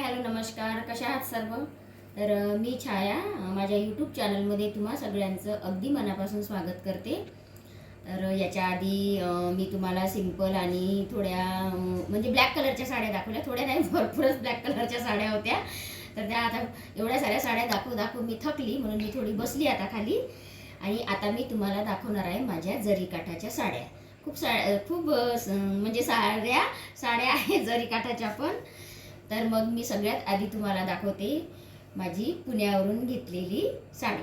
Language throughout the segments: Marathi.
हाय हॅलो नमस्कार. कशा आहात सर्व? तर मी छाया. माझ्या यूट्यूब चॅनलमध्ये तुम्हा सगळ्यांचं अगदी मनापासून स्वागत करते. तर याच्या आधी मी तुम्हाला सिंपल आणि थोड्या म्हणजे ब्लॅक कलरच्या साड्या दाखवल्या. थोड्या नाही भरपूरच ब्लॅक कलरच्या साड्या होत्या. तर त्या आता एवढ्या साऱ्या साड्या दाखवू दाखवू मी थकली म्हणून मी थोडी बसली आता खाली. आणि आता मी तुम्हाला दाखवणार आहे माझ्या जरीकाठाच्या साड्या. खूप सा खूप म्हणजे साड्या साड्या आहेत जरीकाठाच्या पण. तर मग मी सगळ्यात आधी तुम्हाला दाखवते माझी पुण्यावरून घेतलेली साडी.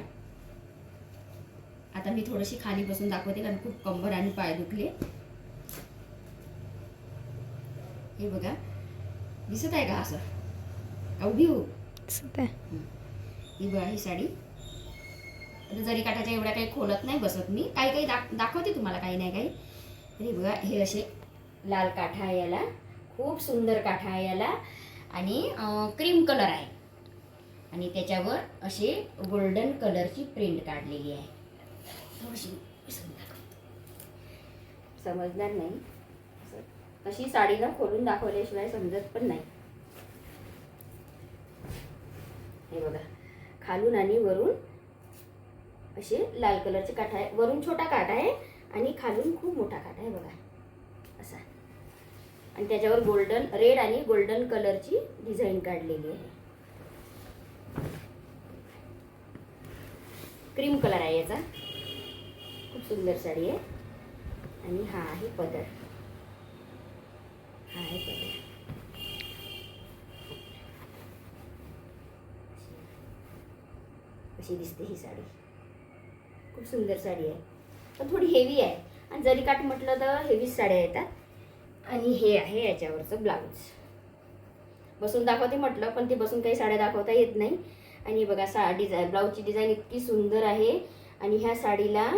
आता मी थोडीशी खाली बसून दाखवते कारण खूप कंबर आणि पाय दुखले. हे बघा. दिसत आहे का असं? का उभी हो? ही बघा ही साडी. आता जरी काठाच्या एवढ्या काही खोलत नाही बसत मी. काही काही दाख दाखवते तुम्हाला काही नाही काही. तर हे बघा हे असे लाल काठा आहे याला. खूप सुंदर काठा आहे याला. आणि क्रीम कलर आहे. आणि त्याच्यावर असे गोल्डन कलरची प्रिंट काढलेली आहे. थोडीशी समजणार नाही. असं अशी साडीला खोलून दाखवल्याशिवाय समजत पण नाही. हे बघा. खालून आणि वरून असे लाल कलरचे काठ आहे. वरून छोटा काठ आहे आणि खालून खूप मोठा काठ आहे बघा. असा. आणि त्याच्यावर गोल्डन रेड आणि गोल्डन कलरची डिझाईन काढलेली आहे. क्रीम कलर आहे याचा. खूप सुंदर साडी आहे. आणि हा आहे पदर. हा आहे पदर. अशी दिसते ही साडी. खूप सुंदर साडी आहे. पण थोडी हेवी आहे. आणि जरी काठ म्हटलं तर हेवीच साड्या येतात. आणि हे आहे याच्यावरचं ब्लाऊज बसून दाखवते म्हटलं पण ते बसून काही साड्या दाखवता येत नाही. आणि बघा सा डिझाईन ब्लाऊजची डिझाईन इतकी सुंदर आहे. आणि ह्या साडीला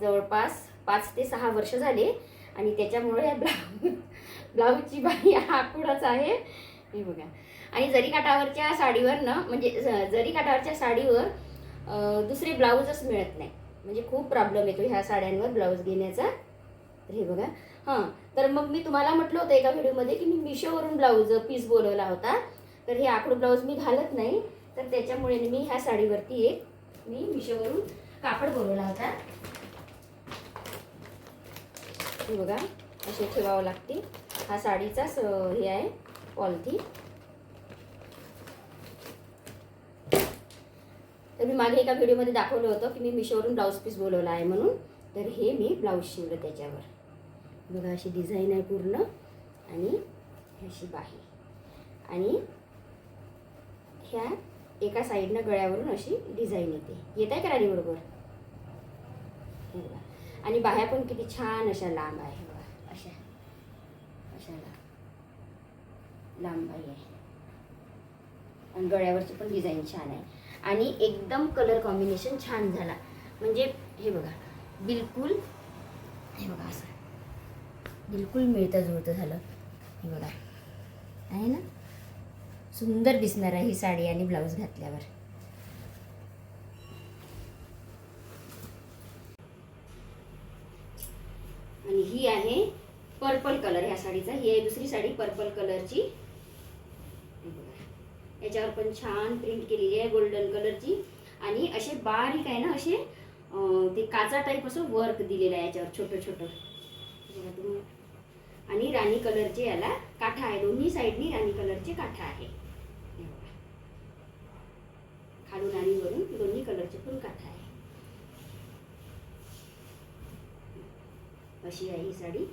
जवळपास पाच ते सहा वर्ष झाले. आणि त्याच्यामुळे ह्या ब्लाऊज ब्लाऊजची बाई आकुडच आहे. हे बघा. आणि जरी काठावरच्या साडीवर ना म्हणजे ज- जरी काठावरच्या साडीवर दुसरे ब्लाऊजच मिळत नाही. म्हणजे खूप प्रॉब्लेम येतो ह्या साड्यांवर ब्लाऊज घेण्याचा. तर हे बघा. हां तर मग मी तुम्हाला म्हटलं होतं एका व्हिडिओमध्ये की मी मिशोवरून ब्लाऊज पीस बोलवला होता. तर हे आकडू ब्लाऊज मी घालत नाही. तर त्याच्यामुळे मी ह्या साडीवरती एक मी मिशोवरून कापड बोलवला होता. हे बघा असे ठेवावं लागते हा साडीचाच हे आहे पॉलिथी तर मी मागे एका व्हिडिओमध्ये दाखवलं होतं की मी मिशोवरून ब्लाऊज पीस बोलवला आहे म्हणून. तर हे मी ब्लाऊज शिवलं त्याच्यावर. बघा अशी डिझाईन आहे पूर्ण. आणि अशी बाही. आणि ह्या एका साईडनं गळ्यावरून अशी डिझाईन येते. येत आहे का राणी बरोबर? हे बघा. आणि बाह्या पण किती छान अशा लांब आहे. बघा अशा. अशा लांब. लांब आहे. आणि गळ्यावरची पण डिझाईन छान आहे. आणि एकदम कलर कॉम्बिनेशन छान झाला. म्हणजे हे बघा. बिलकुल हे बघा असं. बिलकुल मिळतं जुळतं झालं. हे बघा. आहे ना? सुंदर दिसणार आहे ही साडी आणि ब्लाऊज घातल्यावर. आणि ही आहे पर्पल कलर ह्या साडीचा. ही आहे दुसरी साडी पर्पल कलरची. याच्यावर पण छान प्रिंट केलेली आहे गोल्डन कलरची. आणि असे बारीक आहे ना असे ते काचा टाईप असं वर्क दिलेलं आहे याच्यावर छोटं छोटं तुम्ही. आणि राणी कलरचे याला काठा आहे. दोन्ही साईडनी राणी कलरचे काठा आहे. खालून आणि वरून दोन्ही कलरचे पण काठा आहे. अशी आहे ही साडी.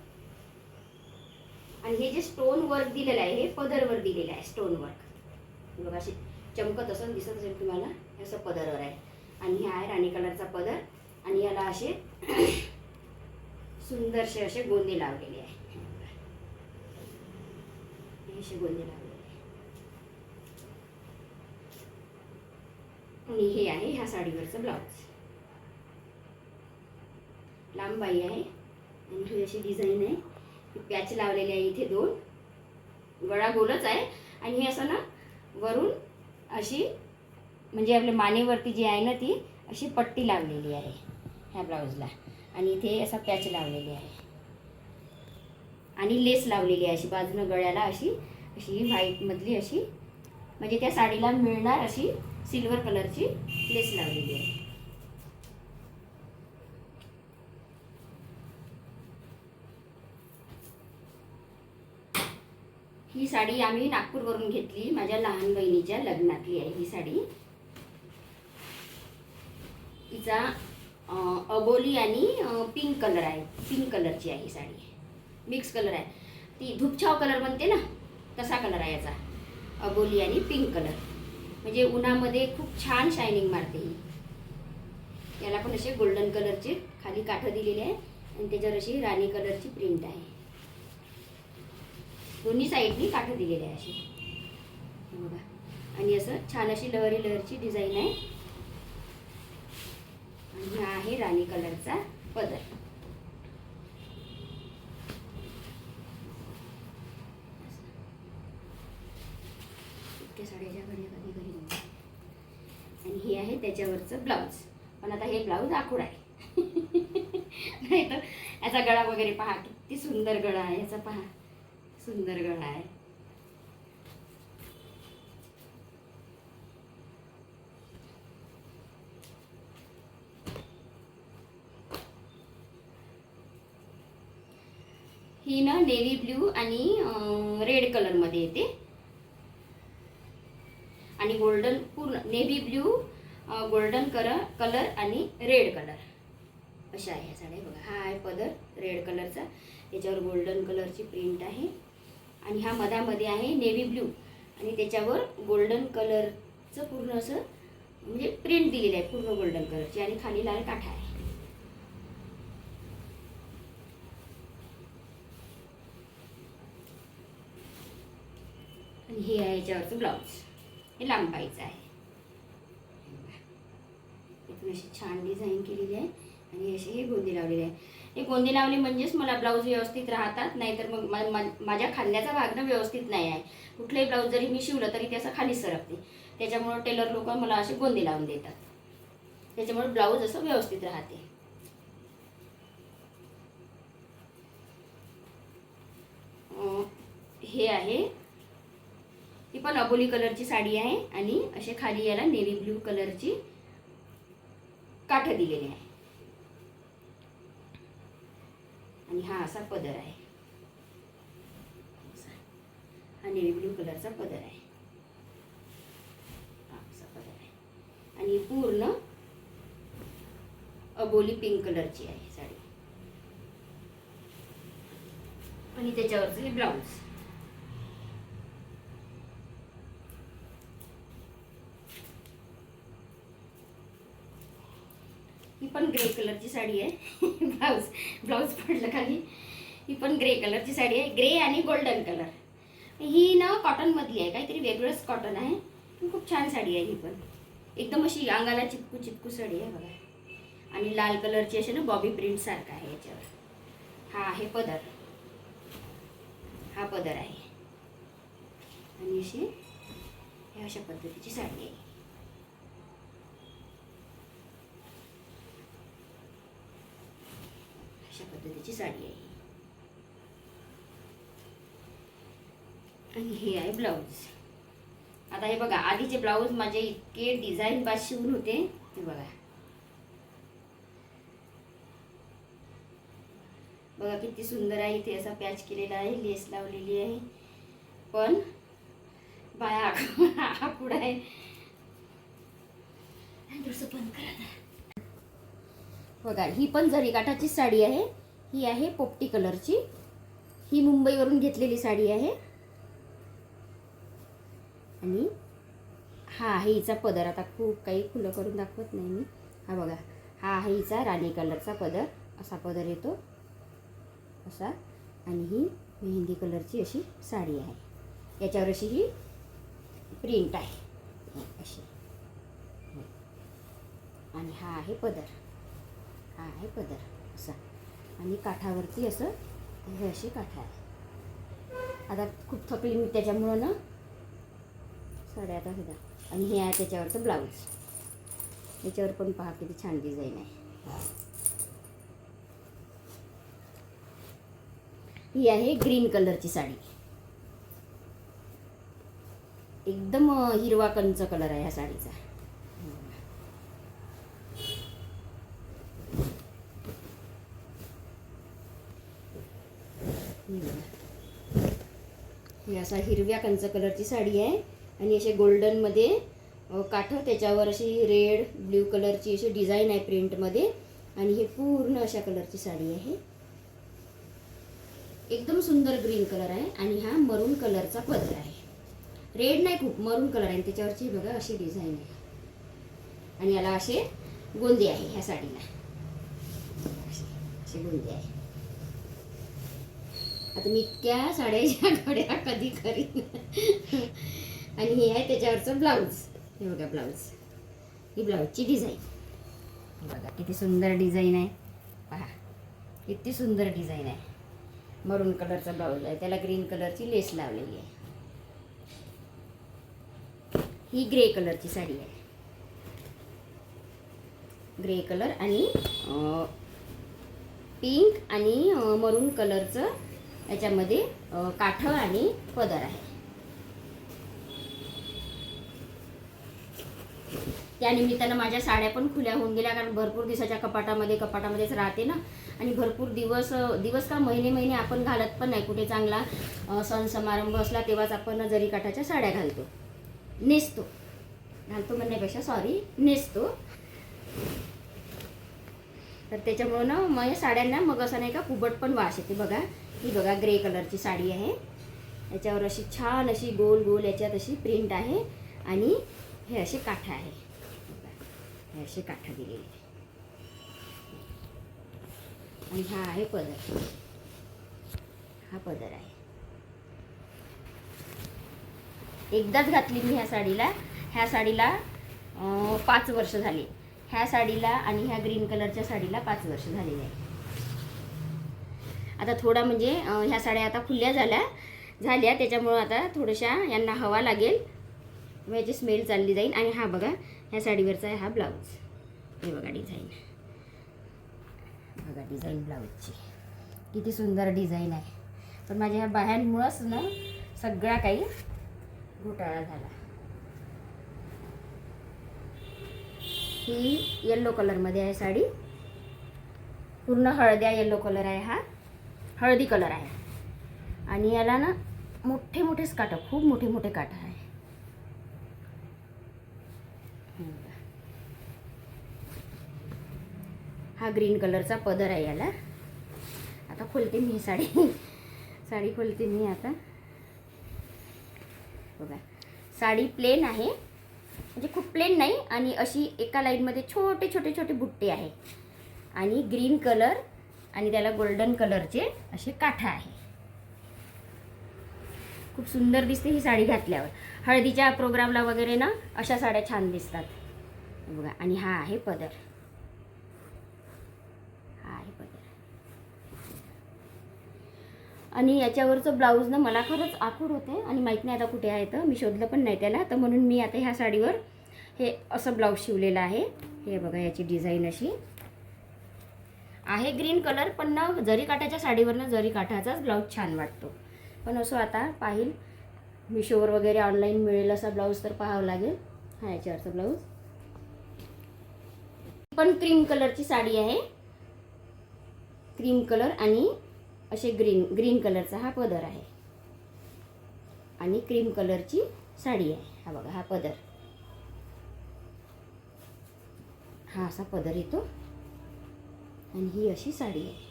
आणि हे जे स्टोन वर्क दिलेलं आहे हे पदरवर दिलेलं आहे स्टोन वर्क बघा असे चमकत असं दिसत असेल तुम्हाला हे असं पदरवर आहे. आणि हे आहे राणी कलरचा पदर. आणि याला असे सुंदरसे असे गोंदे लावलेले आहे. हे असे आहे आणि हे आहे ह्या साडीवरचं ब्लाऊज लांबाई आहे आणि ही अशी डिझाईन आहे. पॅच लावलेली आहे इथे दोन. गळा गोलच आहे. आणि हे असं ना वरून अशी म्हणजे आपल्या मानेवरती जी आहे ना ती अशी पट्टी लावलेली आहे ह्या ब्लाऊजला आणि इथे असा पॅच लावलेली आहे. आणि लेस लावलेली आहे अशी बाजूनं गळ्याला अशी अशी व्हाईटमधली अशी म्हणजे त्या साडीला मिळणार अशी सिल्वर कलरची लेस लावलेली आहे. ही साडी आम्ही नागपूरवरून घेतली माझ्या लहान बहिणीच्या लग्नातली आहे ही साडी. तिचा अबोली आणि पिंक कलर आहे पिंक कलरची आहे ही साडी. मिक्स कलर आहे. ती धुपछाव कलर म्हणते ना तसा कलर आहे याचा. अबोली आणि पिंक कलर. म्हणजे उन्हामध्ये खूप छान शायनिंग मारते ही. याला पण असे गोल्डन कलरचे खाली काठं दिलेले आहे आणि त्याच्यावर अशी राणी कलरची प्रिंट आहे. दोन्ही साईडनी काठं दिलेले आहे अशी बघा. आणि असं छान अशी लहरी लहरची डिझाईन आहे. आणि हा आहे राणी कलरचा पदर इतक्या साड्याच्या घरी कधी घरी नाही. आणि हे आहे त्याच्यावरचं ब्लाऊज. पण आता हे ब्लाऊज आखूड आहे. नाही तर याचा गळा वगैरे पहा किती सुंदर गळा आहे याचा पहा. सुंदर गळा आहे. ही ना नेव्ही ब्ल्यू आणि रेड कलरमध्ये येते. आणि गोल्डन पूर्ण navy blue golden colour colour आणि रेड कलर अशा आहे ह्या साड्या. बघा हा आहे पदर रेड कलरचा त्याच्यावर गोल्डन कलरची प्रिंट आहे. आणि हा मधामध्ये आहे नेव्ही ब्ल्यू आणि त्याच्यावर गोल्डन कलरचं पूर्ण असं म्हणजे प्रिंट दिलेलं आहे पूर्ण गोल्डन कलरची आणि खाली लाल काठा आहे. आणि हे आहे याच्यावरचं ब्लाऊज हे लांब पाईचं आहे. अशी छान डिझाईन केलेली आहे आणि अशी हे गोंदी लावलेली आहे. हे गोंदी लावली म्हणजेच मला ब्लाऊज व्यवस्थित राहतात नाहीतर मग मा- माझ्या खांद्याचा भाग ना व्यवस्थित नाही आहे. कुठलंही ब्लाऊज जरी मी शिवलं तरी ते असं खाली सरकते. त्याच्यामुळं टेलर लोक मला असे गोंदी लावून देतात. त्याच्यामुळे ब्लाऊज असं व्यवस्थित राहते. हे आहे. ही पण अबोली कलरची साडी आहे आणि असे खाली याला नेव्ही ब्ल्यू कलरची काठ दिलेली आहे. आणि हा असा पदर आहे. असा. हा नेव्ही ब्ल्यू कलरचा पदर आहे. हा असा पदर आहे. आणि पूर्ण अबोली पिंक कलरची आहे साडी. आणि त्याच्यावरचं हे ब्लाऊज ही पण ग्रे कलरची साडी आहे. ब्लाऊज ब्लाऊज पडलं खाली. ही पण ग्रे कलरची साडी आहे. ग्रे आणि गोल्डन कलर. ही ना कॉटनमधली आहे. काहीतरी वेगळंच कॉटन आहे. खूप छान साडी आहे ही पण. एकदम अशी अंगाला चिपकू चिपकू साडी आहे बघा. आणि लाल कलरची अशी ना बॉबी प्रिंट सारखा आहे याच्यावर. हा आहे पदर. हा पदर आहे. आणि अशी अशा पद्धतीची साडी आहे. अशा साडी आहे. आणि हे आहे ब्लाऊज. आता हे बघा आधीचे ब्लाऊज माझे इतके डिझाईन बाद शिवून होते. हे बघा. बघा किती सुंदर आहे इथे असा पॅच केलेला आहे लेस लावलेली आहे. पण बाया आकुड आहे बंद करा बघा ही पण जरी काठाची साडी आहे. ही आहे पोपटी कलरची. ही मुंबईवरून घेतलेली साडी आहे. आणि हा आहे हिचा पदर. आता खूप काही खुलं करून दाखवत नाही मी. हा बघा हा आहे हिचा राणी कलरचा पदर. असा पदर येतो. असा. आणि ही मेहंदी कलरची अशी साडी आहे. याच्यावर अशी ही प्रिंट आहे. अशी. आणि हा आहे पदर. हा आहे पदर. असा. आणि काठावरती असं हे अशी काठा आहे आता खूप थकली मी त्याच्यामुळं ना. साड्या आता सुद्धा आणि हे आहे त्याच्यावरचं ब्लाऊज. याच्यावर पण पहा किती छान डिझाईन आहे. ही आहे ग्रीन कलरची साडी. एकदम हिरवा कंच कलर आहे ह्या साडीचा ही बघा. ही असा हिरव्या कंच कलरची साडी आहे. आणि असे गोल्डनमध्ये काठं त्याच्यावर अशी रेड ब्ल्यू कलरची अशी डिझाईन आहे प्रिंटमध्ये आणि हे पूर्ण अशा कलरची साडी आहे. एकदम सुंदर ग्रीन कलर आहे आणि हा मरून कलरचा पदर आहे. रेड नाही खूप मरून कलर आहे. त्याच्यावरची बघा अशी डिझाईन आहे. आणि याला असे गोंदे आहे ह्या साडीला. असे असे गोंदे आहे. आता मी इतक्या साड्याच्या घड्या कधी करीन? आणि हे आहे त्याच्यावरचं ब्लाऊज. हे बघा ब्लाऊज. ही ब्लाऊजची डिझाईन. बघा किती सुंदर डिझाईन आहे. पहा किती सुंदर डिझाईन आहे. मरून कलरचा ब्लाऊज आहे. त्याला ग्रीन कलरची लेस लावलेली आहे. ही ग्रे कलरची साडी आहे. ग्रे कलर आणि पिंक आणि मरून कलरचं याच्यामध्ये काठ काठं आणि पदर आहे. त्यानिमित्तानं माझ्या साड्या पण खुल्या होऊन गेल्या कारण भरपूर दिवसाच्या कपाटामध्ये कपाटामध्येच राहते ना. आणि भरपूर दिवस दिवस का महिने महिने आपण घालत पण नाही. कुठे चांगला सण समारंभ असला तेव्हाच आपण जरी काठाच्या साड्या घालतो. नेसतो. घालतो म्हणण्यापेक्षा सॉरी नेसतो. तर त्याच्यामुळं ना मग साड्यांना मग असं नाही का कुबट पण वास येते बघा. ही बघा ग्रे कलरची साडी आहे. याच्यावर अशी छान अशी गोल गोल याच्यात अशी प्रिंट आहे आणि हे असे काठा आहे. हे असे काठा दिलेले आणि हा आहे पदर. हा पदर आहे. एकदाच घातली मी ह्या साडीला. ह्या साडीला पाच वर्ष झाली. ह्या साडीला आणि ह्या ग्रीन कलरच्या साडीला पाच वर्ष झालेली आहे आता थोडा म्हणजे ह्या साड्या आता खुल्या झाल्या झाल्या त्याच्यामुळं आता थोड्याशा यांना हवा लागेल. याची स्मेल चालली जाईल. आणि हा बघा ह्या साडीवरचा आहे हा ब्लाऊज हे बघा डिझाईन बघा डिझाईन ब्लाऊजची किती सुंदर डिझाईन आहे. पण माझ्या ह्या बाह्यांमुळंच ना सगळा काही घोटाळा झाला. ही येल्लो कलरमध्ये आहे साडी. पूर्ण हळद्या येल्लो कलर आहे हा. हळदी कलर आहे. आणि याला ना मोठे मोठेच काटं खूप मोठे मोठे काटं आहे. हा ग्रीन कलरचा पदर आहे याला. आता खोलते मी साडी. साडी खोलते मी आता. बघा. साडी प्लेन आहे. म्हणजे खूप प्लेन नाही आणि अशी एका लाईनमध्ये छोटे छोटे छोटे बुट्टे आहे. आणि ग्रीन कलर आणि त्याला गोल्डन कलरचे असे काठा आहे. खूप सुंदर दिसते ही साडी घातल्यावर. हळदीच्या प्रोग्रामला वगैरे ना अशा साड्या छान दिसतात. बघा आणि हा आहे पदर. हा आहे पदर. आणि याच्यावरचं ब्लाऊज ना मला खरंच आखूड होते आणि माहीत नाही आता कुठे आहे तर मी शोधलं पण नाही त्याला. तर म्हणून मी आता ह्या साडीवर हे असं ब्लाऊज शिवलेलं आहे. हे बघा याची डिझाईन अशी. आहे ग्रीन कलर पण ना जरी काठाच्या साडीवरनं जरी काठाचाच ब्लाऊज छान वाटतो. पण असं आता पाहिल मिशोवर वगैरे ऑनलाईन मिळेल असा ब्लाऊज तर पाहावं लागेल. हा याच्यावरचा ब्लाऊज. पण क्रीम कलरची साडी आहे. क्रीम कलर आणि असे ग्रीन ग्रीन कलरचा हा पदर आहे. आणि क्रीम कलरची साडी आहे. हा बघा हा पदर. हा असा पदर येतो. आणि ही अशी साडी आहे.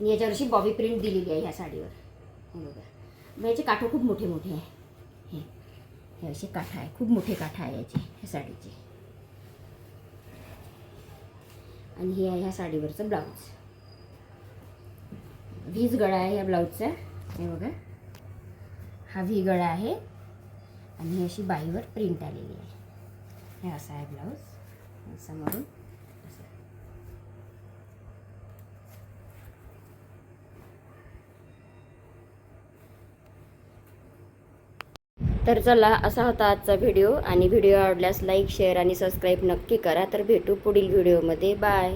आणि याच्यावर अशी बॉबी प्रिंट दिलेली आहे ह्या साडीवर. हे बघा. मग याचे काठं खूप मोठे मोठे आहे. हे. हे असे काठा आहे. खूप मोठे काठा आहे याचे ह्या साडीचे. आणि हे आहे ह्या साडीवरचं ब्लाऊज व्हीज गळा आहे ह्या ब्लाऊजचा हे बघा. हा व्ही गळा आहे. आणि ही अशी बाईवर प्रिंट आलेली आहे. हे असं आहे ब्लाऊज समोरून असं तर चला असा होता आजचा व्हिडिओ आणि व्हिडिओ आवडल्यास लाईक शेअर आणि सबस्क्राईब नक्की करा. तर भेटू पुढील व्हिडिओमध्ये बाय